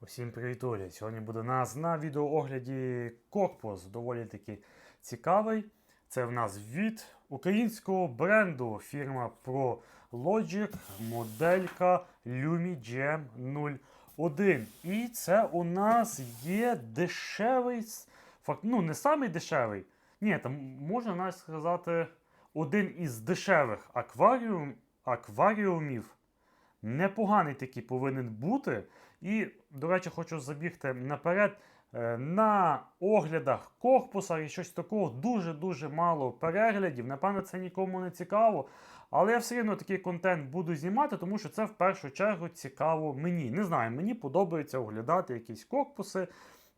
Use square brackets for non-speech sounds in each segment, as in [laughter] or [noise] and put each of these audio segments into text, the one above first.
Усім привіт, Оля. Сьогодні буде нас на відеоогляді корпус доволі таки цікавий. Це в нас від українського бренду фірма ProLogic моделька Lumi GM01. І це у нас є дешевий, ну не самий дешевий. Ні, там можна навіть сказати один із дешевих акваріум, акваріумів непоганий такий повинен бути. І, до речі, хочу забігти наперед. Е, На оглядах корпуса і щось такого дуже-дуже мало переглядів. Напевно, це нікому не цікаво. Але я все одно такий контент буду знімати, тому що це в першу чергу цікаво мені. Не знаю, мені подобається оглядати якісь корпуси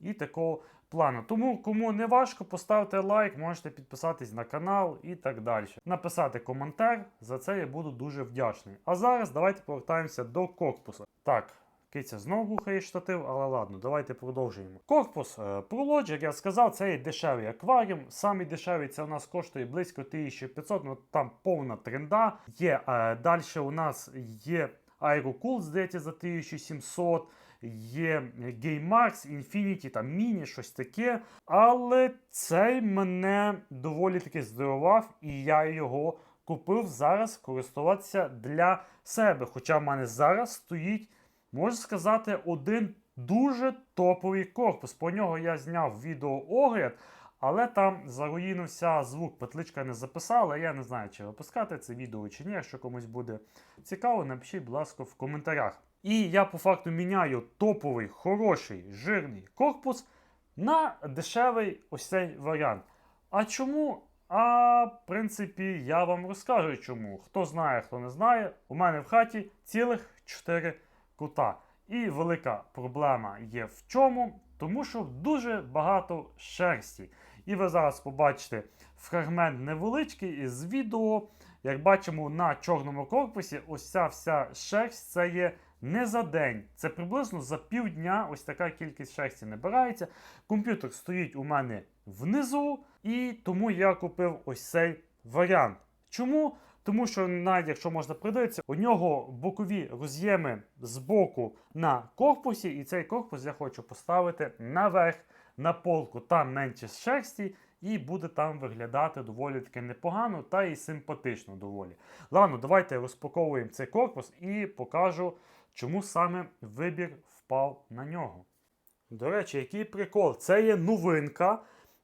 і такого плану. Тому, кому не важко, поставте лайк, можете підписатись на канал і так далі. Написати коментар, за це я буду дуже вдячний. А зараз давайте повертаємося до корпусу. Так. Киця знову рухає штатив, але ладно, давайте продовжуємо. Корпус е, ProLogic, як я сказав, це є дешевий акваріум. Самий дешевий це у нас коштує близько 1500, ну там повна тренда. Є е, далі у нас є Aerocool, здається, за 1700. Є GameMax, Infinity, там Mini, щось таке. Але цей мене доволі таки здивував, і я його купив зараз користуватися для себе. Хоча в мене зараз стоїть можна сказати, один дуже топовий корпус. По нього я зняв відеоогляд, але там заруїнився звук. Петличка не записала. Я не знаю, чи випускати це відео чи ні. Якщо комусь буде цікаво, напишіть, будь ласка, в коментарях. І я по факту міняю топовий, хороший, жирний корпус на дешевий ось цей варіант. А чому? А в принципі, я вам розкажу чому. Хто знає, хто не знає, у мене в хаті цілих 4 кута. І велика проблема є в чому, тому що дуже багато шерсті. І ви зараз побачите фрагмент невеличкий із відео. Як бачимо на чорному корпусі, ось ця вся шерсть це є не за день. Це приблизно за півдня ось така кількість шерсті набирається. Комп'ютер стоїть у мене внизу, і тому я купив ось цей варіант. Чому? Тому що, навіть якщо можна придивитися, у нього бокові роз'єми з боку на корпусі, і цей корпус я хочу поставити наверх на полку. Там менше шерсті, і буде там виглядати доволі таки непогано та і симпатично доволі. Ладно, давайте розпаковуємо цей корпус і покажу, чому саме вибір впав на нього. До речі, який прикол? Це є новинка,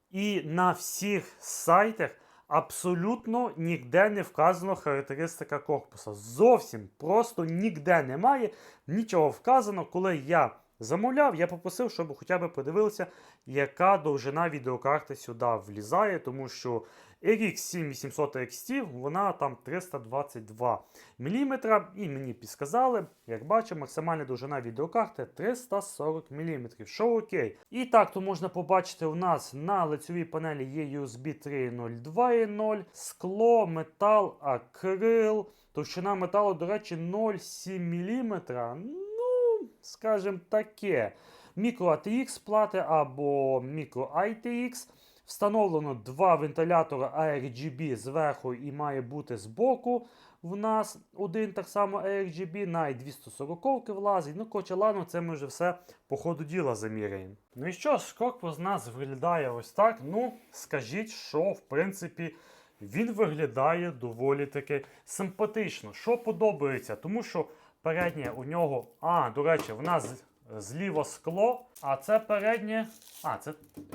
і на всіх сайтах абсолютно ніде не вказано характеристика корпуса. Зовсім просто ніде немає нічого вказано. Коли я замовляв, я попросив, щоб хоча б подивилися, яка довжина відеокарти сюди влізає, тому що RX 7800 XT, вона там 322 мм, і мені підсказали, як бачимо, максимальна довжина відеокарти 340 мм, що окей. І так, то можна побачити, у нас на лицевій панелі є USB 3.0 скло, метал, акрил. Товщина металу, до речі, 0,7 мм. Скажімо таке. Мікро ATX плати або мікро ITX. Встановлено два вентилятора ARGB зверху і має бути збоку. В нас один так само ARGB, на 240 влазить. Ну, коротше, ладно, це ми вже все по ходу діла заміряємо. Ну і що ж, у нас виглядає ось так. Ну, скажіть, що в принципі. Він виглядає доволі таки симпатично. Що подобається, тому що переднє у нього. А, до речі, в нас зліва скло, а це переднє. А, це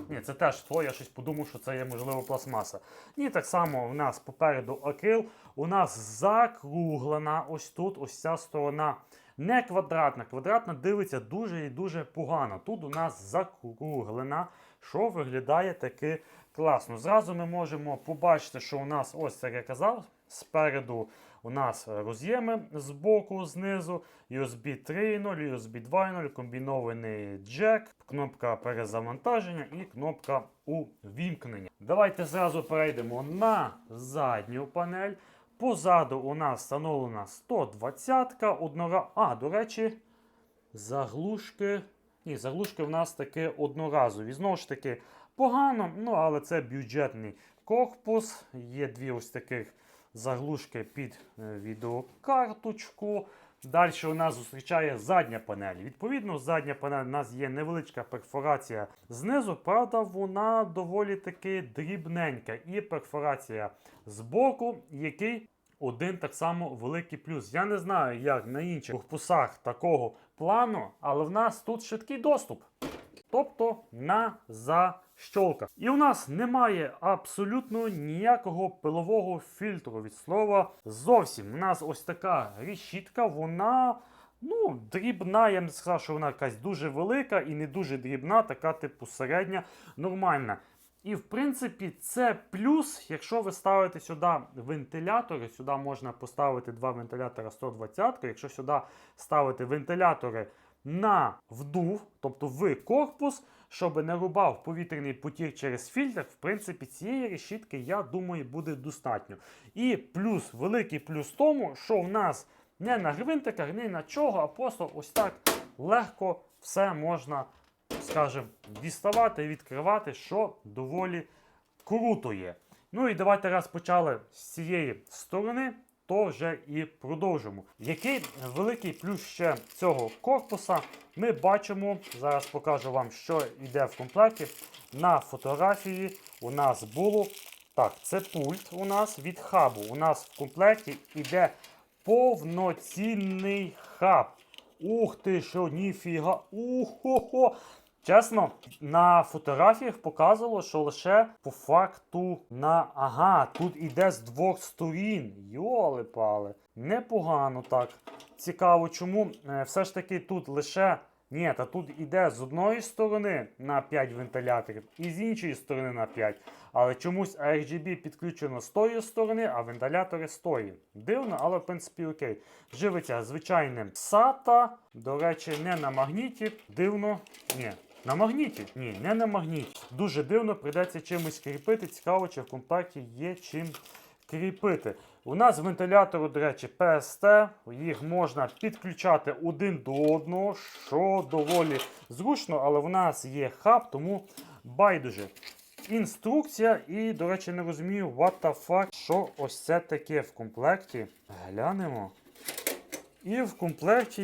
ні, це теж скло, я щось подумав, що це є, можливо, пластмаса. Ні, так само у нас попереду акрил. У нас закруглена ось тут, ось ця сторона. Не квадратна. Квадратна дивиться дуже і дуже погано. Тут у нас закруглена, що виглядає таки класно. Зразу ми можемо побачити, що у нас, ось як я казав, спереду у нас роз'єми з боку, знизу, USB 3.0, USB 2.0, комбінований джек, кнопка перезавантаження і кнопка увімкнення. Давайте зразу перейдемо на задню панель. Позаду у нас встановлена 120-ка, однора... А, до речі, заглушки. Ні, заглушки в нас таки одноразові. Знову ж таки, погано, ну але це бюджетний корпус. Є дві ось таких заглушки під е, відеокарточку. Далі у нас зустрічає задня панель. Відповідно, задня панель у нас є невеличка перфорація знизу, правда, вона доволі таки дрібненька. І перфорація збоку, який один так само великий плюс. Я не знаю, як на інших корпусах такого плану, але в нас тут швидкий доступ. Тобто на защолках. І у нас немає абсолютно ніякого пилового фільтру від слова зовсім. У нас ось така решітка, вона ну, дрібна. Я б не сказав, що вона якась дуже велика і не дуже дрібна, така типу середня, нормальна. І в принципі це плюс, якщо ви ставите сюди вентилятори, сюди можна поставити два вентилятора 120, якщо сюди ставити вентилятори на вдув, тобто в корпус, щоб не рубав повітряний потік через фільтр, в принципі, цієї решітки, я думаю, буде достатньо. І плюс, великий плюс тому, що в нас не на гвинтиках, ні на чого, а просто ось так легко все можна, скажімо, діставати відкривати, що доволі круто є. Ну і давайте раз почали з цієї сторони, то вже і продовжимо. Який великий плюс ще цього корпуса ми бачимо, зараз покажу вам, що йде в комплекті. На фотографії у нас було. Так, це пульт у нас від хабу. У нас в комплекті йде повноцінний хаб. Ух ти, що ніфіга. Ухо-хо. Чесно, на фотографіях показувало, що лише по факту на. Ага, тут іде з двох сторін. Йоли пали. Непогано так. Цікаво, чому е, все ж таки тут лише. Ні, та тут іде з одної сторони на 5 вентиляторів і з іншої сторони на 5. Але чомусь RGB підключено з тої сторони, а вентилятори з тої. Дивно, але в принципі окей. Живиться звичайним SATA. До речі, не на магніті. Дивно. Ні. На магніті? Ні, не на магніті. Дуже дивно, прийдеться чимось кріпити. Цікаво, чи в комплекті є чим кріпити. У нас вентилятори, до речі, PST. Їх можна підключати один до одного, що доволі зручно, але в нас є хаб, тому байдуже. Інструкція, і, до речі, не розумію, what the fuck, що ось це таке в комплекті. Глянемо. І в комплекті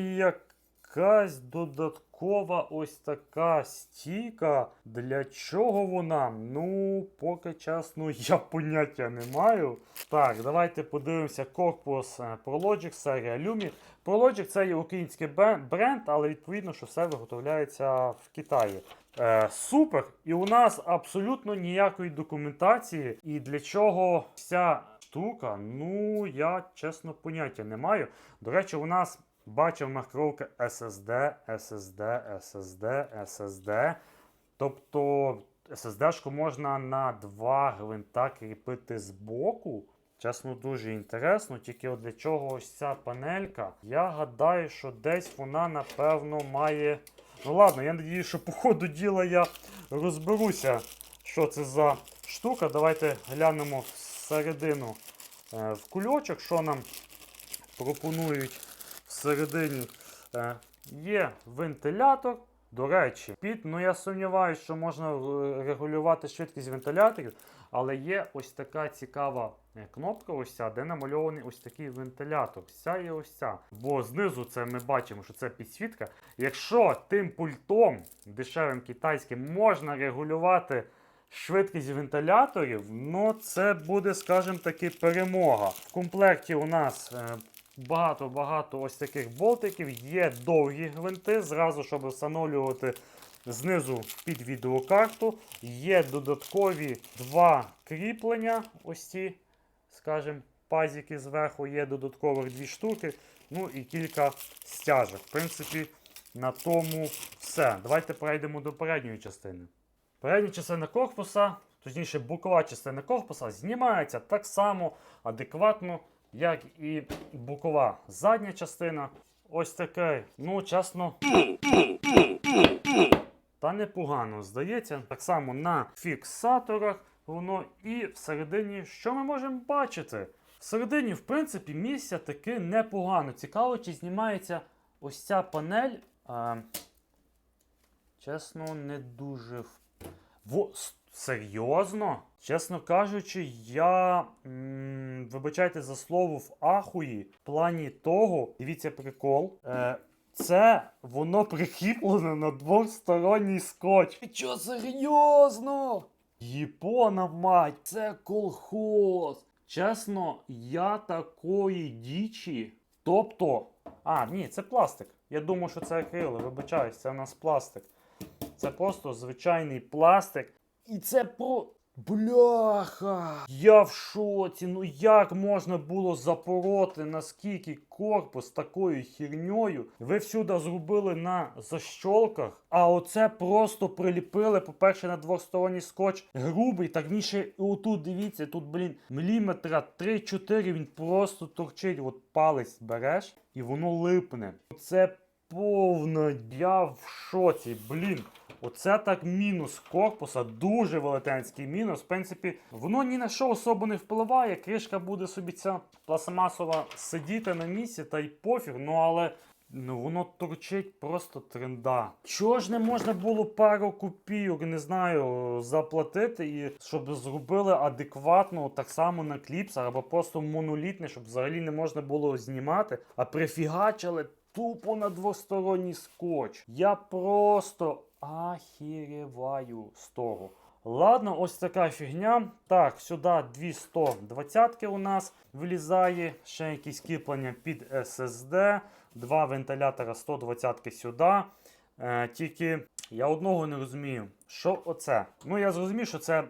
якась додаткова ось така стійка. Для чого вона? Ну, поки чесно, [laughs] я поняття не маю. Так, давайте подивимося корпус е, ProLogic серія Lumi. ProLogic це є український бренд, але відповідно, що все виготовляється в Китаї. Е, супер! І у нас абсолютно ніякої документації. І для чого ця штука? Ну, я чесно поняття не маю. До речі, у нас бачив маркировка SSD, SSD, SSD, SSD. Тобто SSD-шку можна на два гвинта кріпити збоку. Чесно, дуже інтересно, тільки от для чого ось ця панелька. Я гадаю, що десь вона, напевно, має. Ну ладно, я надію, що по ходу діла я розберуся, що це за штука. Давайте глянемо всередину е, в кульочок, що нам пропонують всередині. Е, є вентилятор. До речі, під, ну я сумніваюся, що можна е, регулювати швидкість вентиляторів, але є ось така цікава е, кнопка, ось ця, де намальований ось такий вентилятор. Ця і ось ця. Бо знизу це ми бачимо, що це підсвітка. Якщо тим пультом дешевим китайським можна регулювати швидкість вентиляторів, ну це буде, скажімо таки, перемога. В комплекті у нас багато-багато ось таких болтиків. Є довгі гвинти, зразу, щоб встановлювати знизу під відеокарту. Є додаткові два кріплення. Ось ці, скажімо, пазики зверху, є додаткових дві штуки. Ну і кілька стяжок. В принципі, на тому все. Давайте перейдемо до передньої частини. Передня частина корпуса, точніше бокова частина корпуса, знімається так само адекватно, як і бокова задня частина. Ось таке, ну, чесно. Та непогано здається. Так само на фіксаторах воно і всередині, що ми можемо бачити? Всередині, в принципі, місця таки непогано. Цікаво, чи знімається ось ця панель. А, чесно, не дуже. в- Серйозно? Чесно кажучи, я м, вибачайте за слово в ахуї в плані того, дивіться прикол. Е, це воно прикріплено на двосторонній скотч. Ти чо, серйозно? Єпона мать, це колхоз. Чесно, я такої дічі. Тобто. А, ні, це пластик. Я думав, що це акрил, вибачаюсь, це у нас пластик. Це просто звичайний пластик. І це про. Бляха! Я в шоці. Ну як можна було запороти наскільки корпус такою херньою? Ви всюди зробили на защолках, а оце просто приліпили, по-перше, на двосторонній скотч. Грубий, так він ще отут, дивіться, тут, блін, міліметра 3-4 він просто торчить. От палець береш і воно липне. Це повна. Я в шоці, блін. Оце так мінус корпуса, дуже велетенський мінус. В принципі, воно ні на що особо не впливає. Кришка буде собі ця пластмасова сидіти на місці та й пофіг. Ну але ну, воно торчить просто тренда. Чого ж не можна було пару копійок, не знаю, заплатити, і щоб зробили адекватно так само на кліпсах, або просто монолітне, щоб взагалі не можна було знімати, а прифігачили тупо на двосторонній скотч. Я просто ахіреваю з того. Ладно, ось така фігня. Так, сюди 220 у нас влізає. Ще якісь кріплення під SSD. Два вентилятора 120 сюди. Е, тільки я одного не розумію, що оце. Ну, я зрозумів, що це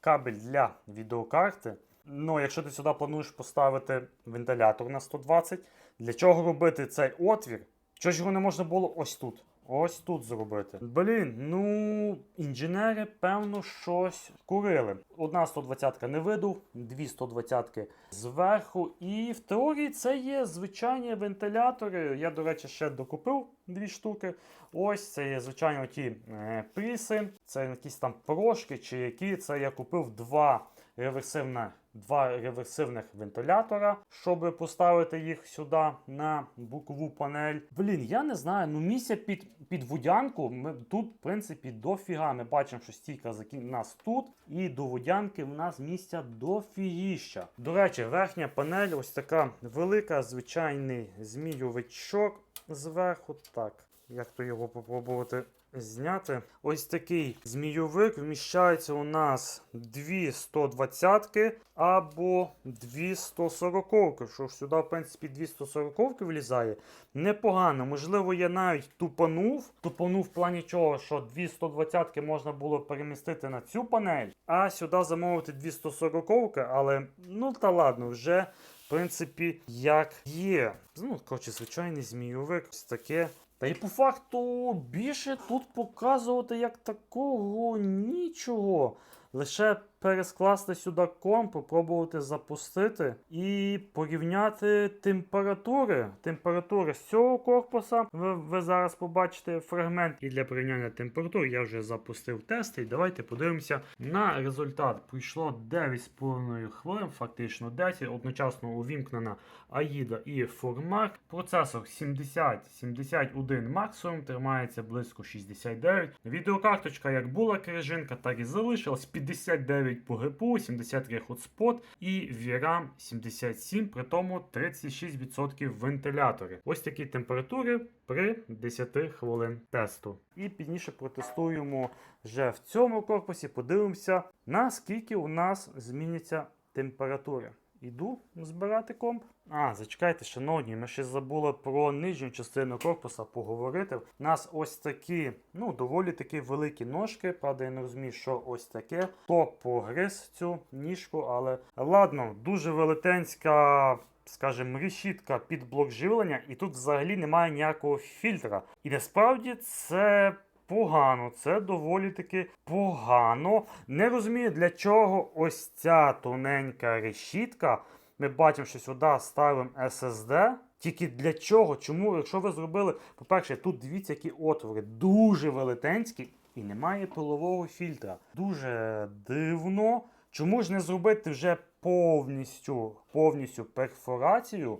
кабель для відеокарти. Ну, якщо ти сюди плануєш поставити вентилятор на 120, для чого робити цей отвір? Чого ж його не можна було ось тут? Ось тут зробити. Блін, ну інженери, певно, щось курили. Одна 120-ка не видув, дві 120-ки зверху. І в теорії це є звичайні вентилятори. Я, до речі, ще докупив дві штуки. Ось це є звичайно ті е, пріси, це якісь там порошки чи які. Це я купив два реверсивне, два реверсивних вентилятора, щоб поставити їх сюди на бокову панель. Блін, я не знаю. Ну місця під, під водянку ми тут, в принципі, дофіга. Ми бачимо, що стійка закі... у нас тут, і до водянки в нас місця дофігіща. До речі, верхня панель ось така велика, звичайний змійовичок зверху. Так, як то його попробувати зняти. Ось такий змійовик вміщається у нас 2 120 або 2 140 Що ж сюди, в принципі, 2 140 влізає. Непогано. Можливо, я навіть тупанув. Тупанув в плані чого, що 2 120 можна було перемістити на цю панель, а сюди замовити 2 140 але ну та ладно, вже. В принципі, як є. Ну, коротше, звичайний змійовик, ось таке. Та і по факту більше тут показувати як такого нічого. Лише перескласти сюди комп, попробувати запустити і порівняти температури. Температури з цього корпуса. Ви, ви зараз побачите фрагмент. І для порівняння температур я вже запустив тести. І давайте подивимося на результат. Пройшло 9,5 хвилин, фактично 10. Одночасно увімкнена AIDA і Formark. Процесор 70-71 максимум, тримається близько 69. Відеокарточка як була крижинка, так і залишилась. 59 по ГПУ, 73 хотспот і VRAM 77, при тому 36% вентилятори. Ось такі температури при 10 хвилин тесту. І пізніше протестуємо вже в цьому корпусі, подивимося, наскільки у нас зміняться температури. Іду збирати комп. А, зачекайте, шановні, ми ще забули про нижню частину корпуса поговорити. У нас ось такі, ну, доволі такі великі ножки. Правда, я не розумію, що ось таке. Хто погриз цю ніжку, але ладно, дуже велетенська. Скажімо, решітка під блок живлення, і тут взагалі немає ніякого фільтра. І насправді це погано, це доволі таки погано. Не розумію, для чого ось ця тоненька решітка. Ми бачимо, що сюди ставимо SSD. Тільки для чого? Чому, якщо ви зробили, по-перше, тут дивіться, які отвори, дуже велетенські, і немає пилового фільтра. Дуже дивно. Чому ж не зробити вже повністю повністю перфорацію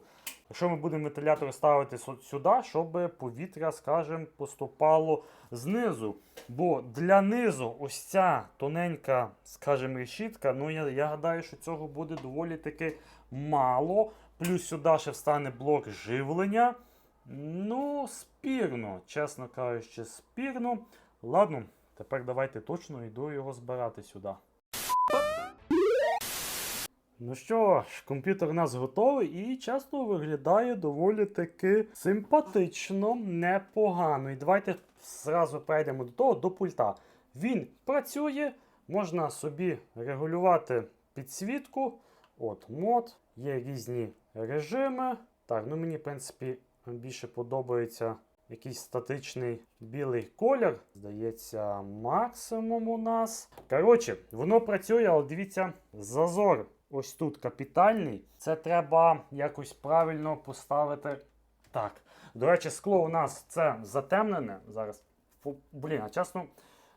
Якщо ми будемо вентилятор ставити сюди, щоб повітря, скажімо, поступало знизу. Бо для низу ось ця тоненька, скажімо, решітка, ну я, я гадаю, що цього буде доволі таки мало. Плюс сюди ще встане блок живлення. Ну, спірно, чесно кажучи, спірно. Ладно, тепер давайте точно йду його збирати сюди. Ну що ж, комп'ютер у нас готовий і часто виглядає доволі таки симпатично, непогано. І давайте зразу перейдемо до того, до пульта. Він працює, можна собі регулювати підсвітку. От мод, є різні режими. Так, ну мені, в принципі, більше подобається якийсь статичний білий колір. Здається, максимум у нас. Коротше, воно працює, але дивіться, зазор ось тут капітальний. Це треба якось правильно поставити. Так. До речі, скло у нас це затемнене. Зараз. Блін, а чесно,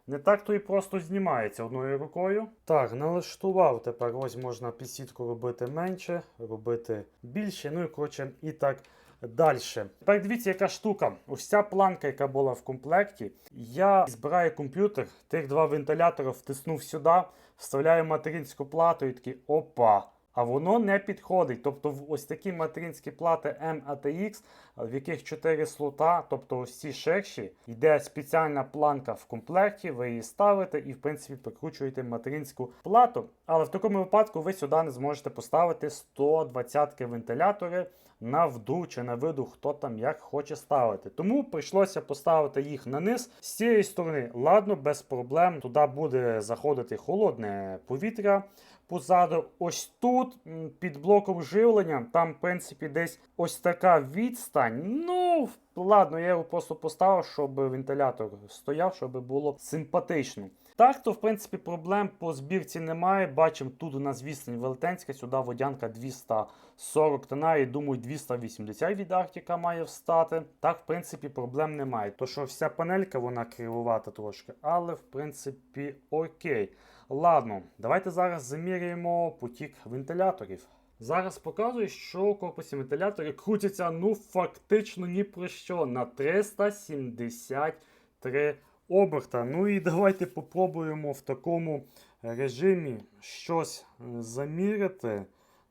не так то і просто знімається одною рукою. Так, налаштував тепер. Ось можна підсітку робити менше, робити більше. Ну і коротше, і так далі. Тепер дивіться, яка штука. Ось ця планка, яка була в комплекті. Я збираю комп'ютер, тих два вентилятори втиснув сюди, вставляю материнську плату і такий опа. А воно не підходить. Тобто ось такі материнські плати M-ATX, в яких 4 слота, тобто ось ці ширші, йде спеціальна планка в комплекті, ви її ставите і, в принципі, прикручуєте материнську плату. Але в такому випадку ви сюди не зможете поставити 120 вентилятори на вду чи на виду, хто там як хоче ставити. Тому прийшлося поставити їх на низ. З цієї сторони, ладно, без проблем. Туди буде заходити холодне повітря. Позаду, ось тут під блоком живлення, там, в принципі, десь ось така відстань. Ну, ладно, я його просто поставив, щоб вентилятор стояв, щоб було симпатично. Так, то в принципі проблем по збірці немає. Бачимо, тут у нас відстань велетенська, сюди водянка 240 тона, і думаю, 280 від Арктика має встати. Так, в принципі, проблем немає. То що вся панелька вона кривувата трошки, але в принципі окей. Ладно, давайте зараз заміряємо потік вентиляторів. Зараз показую, що корпусі вентилятори крутяться ну фактично ні про що на 373 оберта. Ну і давайте попробуємо в такому режимі щось е, заміряти.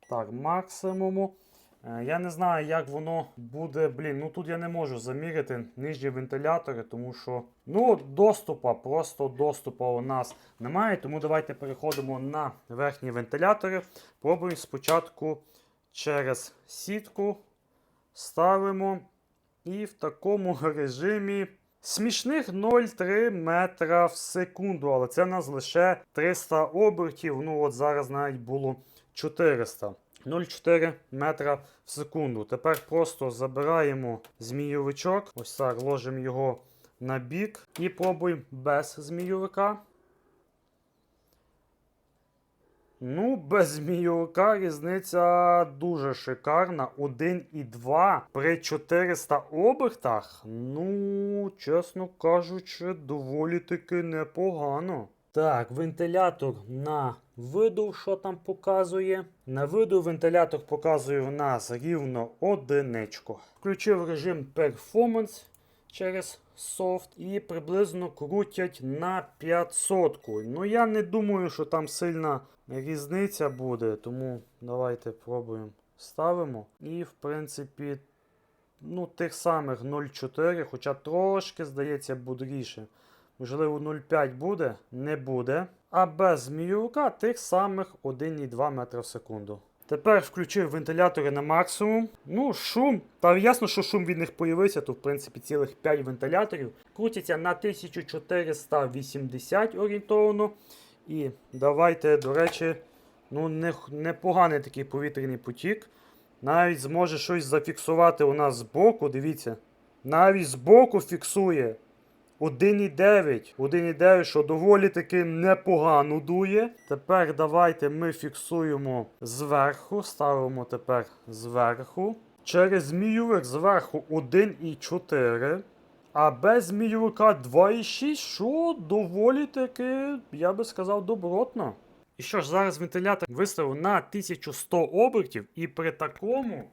Так, максимуму. Е, Я не знаю, як воно буде. Блін, ну тут я не можу заміряти нижні вентилятори, тому що ну, доступа, просто доступу у нас немає. Тому давайте переходимо на верхні вентилятори. Пробуємо спочатку через сітку. Ставимо. І в такому [laughs] режимі смішних 0,3 метра в секунду. Але це в нас лише 300 обертів. Ну, от зараз навіть було 400. 0,4 метра в секунду. Тепер просто забираємо змійовичок. Ось так, ложимо його на бік і пробуємо без змійовика. Ну, без змійовика різниця дуже шикарна. 1,2 при 400 обертах. Ну, чесно кажучи, доволі таки непогано. Так, вентилятор на виду, що там показує. На виду вентилятор показує в нас рівно одиничку. Включив режим Performance через софт і приблизно крутять на 500. Ну я не думаю, що там сильна різниця буде, тому давайте пробуємо. Ставимо. І в принципі, ну, тих самих 0,4, хоча трошки, здається, бодріше. Можливо, 0,5 буде, не буде. А без зміюка тих самих 1,2 метра в секунду. Тепер включив вентилятори на максимум. Ну, шум. Та ясно, що шум від них появився, то в принципі цілих 5 вентиляторів. Крутяться на 1480 орієнтовно. І давайте, до речі, ну, не, непоганий такий повітряний потік. Навіть зможе щось зафіксувати у нас збоку. Дивіться. Навіть збоку фіксує. 1,9. 1,9, що доволі таки непогано дує. Тепер давайте ми фіксуємо зверху. Ставимо тепер зверху. Через змійовик зверху 1,4. А без змійовика 2,6, що доволі таки, я би сказав, добротно. І що ж, зараз вентилятор виставив на 1100 обертів, і при такому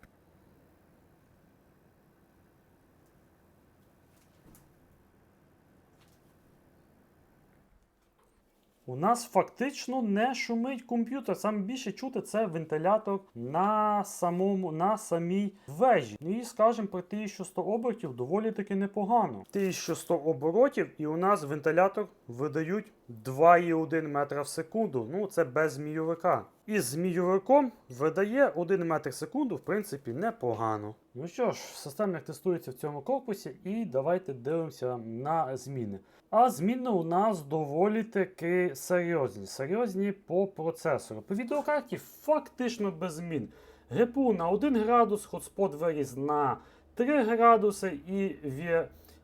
у нас фактично не шумить комп'ютер. Саме більше чути це вентилятор на самому на самій вежі. Ну і скажімо, при 1100 обертів доволі таки непогано. 1100 оборотів, і у нас вентилятор видають 2,1 метра в секунду. Ну це без змійовика. І змійовиком видає 1 метр в секунду, в принципі, непогано. Ну що ж, система як тестується в цьому корпусі, і давайте дивимося на зміни. А зміни у нас доволі таки серйозні. Серйозні по процесору. По відеокарті фактично без змін. ГПУ на 1 градус, хотспот виріс на 3 градуси, і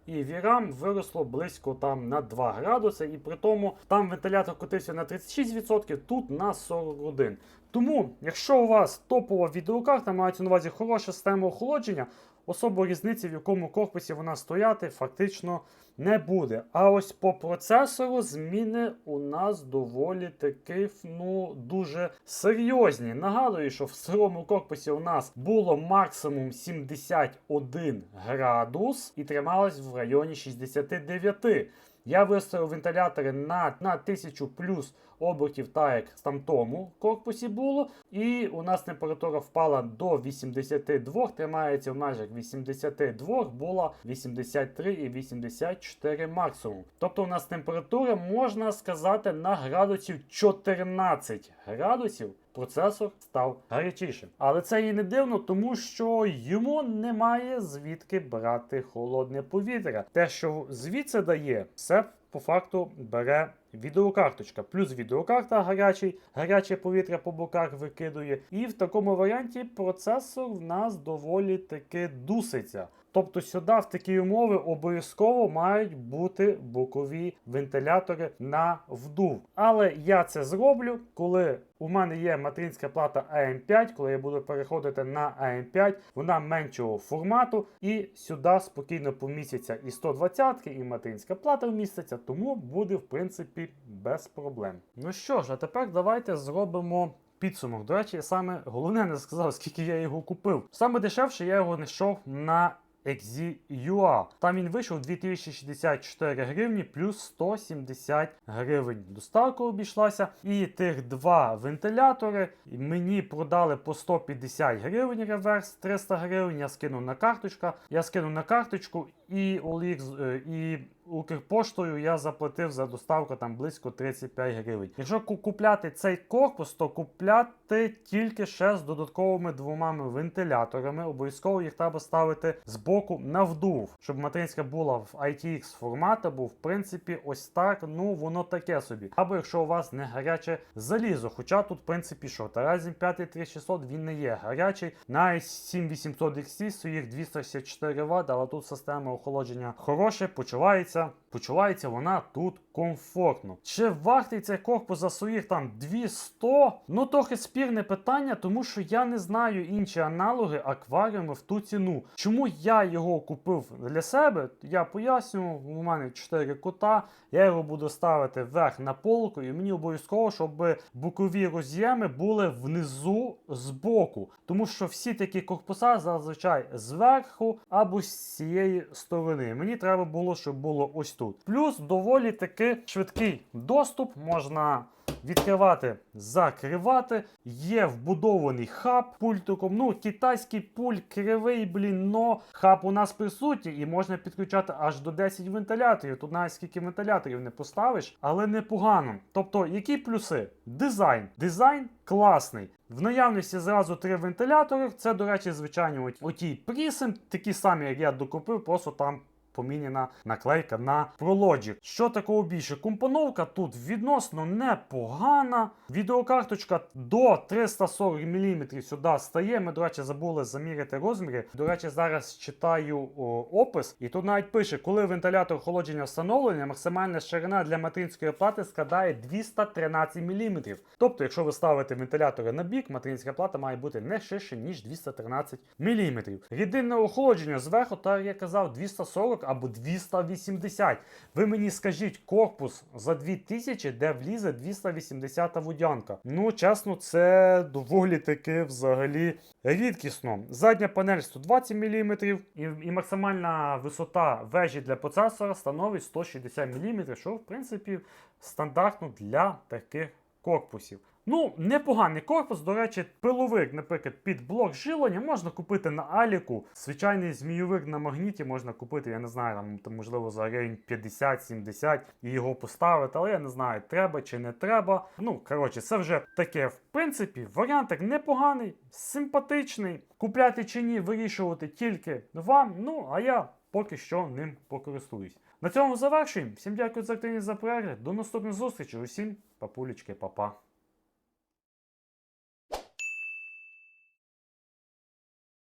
і VRAM виросло близько там на 2 градуси, і при тому там вентилятор котився на 36%, тут на 41%. Тому, якщо у вас топова відеокарта, мається на увазі хороша система охолодження, особо різниці, в якому корпусі вона стояти, фактично не буде. А ось по процесору зміни у нас доволі таки ну, дуже серйозні. Нагадую, що в сирому корпусі у нас було максимум 71 градус і трималось в районі 69. Я виставив вентилятори на, на 1000 плюс обертів, так як там тому корпусі було. І у нас температура впала до 82, тримається в межах 82, була 83 і 84 максимум. Тобто у нас температура, можна сказати, на градусів 14 градусів. Процесор став гарячішим. Але це і не дивно, тому що йому немає звідки брати холодне повітря. Те, що звідси дає, все по факту бере відеокарточка. Плюс відеокарта гарячий, гаряче повітря по боках викидує. І в такому варіанті процесор в нас доволі таки дуситься. Тобто сюди в такі умови обов'язково мають бути бокові вентилятори на вдув. Але я це зроблю, коли у мене є материнська плата AM5, коли я буду переходити на AM5, вона меншого формату, і сюди спокійно помістяться і 120 і материнська плата вміститься, тому буде в принципі без проблем. Ну що ж, а тепер давайте зробимо. Підсумок. До речі, саме головне не сказав, скільки я його купив. Саме дешевше я його знайшов на Exi.ua. Там він вийшов 2064 гривні плюс 170 гривень. Доставка обійшлася. І тих два вентилятори мені продали по 150 гривень реверс, 300 гривень. Я скинув на карточку. Я скинув на карточку і OLX, е, і Укрпоштою я заплатив за доставку там близько 35 гривень. Якщо купляти цей корпус, то купляти тільки ще з додатковими двома вентиляторами. Обов'язково їх треба ставити з боку на вдув, щоб материнська була в ITX формату, бо в принципі ось так, ну воно таке собі. Або якщо у вас не гаряче залізо, хоча тут в принципі що, Ryzen 5 3600 він не є гарячий. На 7800 XT своїх 264 Вт, але тут система охолодження хороше, почувається. Почувається вона тут комфортно. Чи вартий цей корпус за своїх там 200? Ну трохи спірне питання, тому що я не знаю інші аналоги акваріуми в ту ціну. Чому я його купив для себе? Я поясню, у мене 4 кота, я його буду ставити вверх на полку, і мені обов'язково, щоб бокові роз'єми були внизу збоку. Тому що всі такі корпуса зазвичай зверху або з цієї сторони. Мені треба було, щоб було ось тут. Плюс доволі таки швидкий доступ можна. Відкривати, закривати. Є вбудований хаб пультиком. Ну, китайський пульт кривий, блін, но хаб у нас присутній і можна підключати аж до 10 вентиляторів. Тут навіть скільки вентиляторів не поставиш, але непогано. Тобто, які плюси? Дизайн. Дизайн класний. В наявності зразу три вентилятори. Це, до речі, звичайні от- оті прісим, такі самі, як я докупив, просто там поміняна наклейка на ProLogic. Що такого більше? Компоновка тут відносно непогана. Відеокарточка до 340 мм сюди стає. Ми, до речі, забули заміряти розміри. До речі, зараз читаю о, опис, і тут навіть пише, коли вентилятор охолодження встановлений, максимальна ширина для материнської плати складає 213 мм. Тобто, якщо ви ставите вентилятори на бік, материнська плата має бути не ширше, ніж 213 мм. Рідинне охолодження зверху, так як я казав, 240, або 280. Ви мені скажіть корпус за 2000, де влізе 280 водянка. Ну, чесно, це доволі таки взагалі рідкісно. Задня панель 120 мм і, і максимальна висота вежі для процесора становить 160 мм, що в принципі стандартно для таких корпусів. Ну, непоганий корпус, до речі, пиловик, наприклад, під блок жилення можна купити на Аліку. Звичайний змійовик на магніті можна купити, я не знаю, там, там можливо за гривень 50-70 і його поставити, але я не знаю, треба чи не треба. Ну, коротше, це вже таке, в принципі, варіантик непоганий, симпатичний. Купляти чи ні, вирішувати тільки вам. Ну, а я поки що ним покористуюсь. На цьому завершуємо. Всім дякую за активність за перегляд. До наступних зустрічей. Усім папулечки, папа.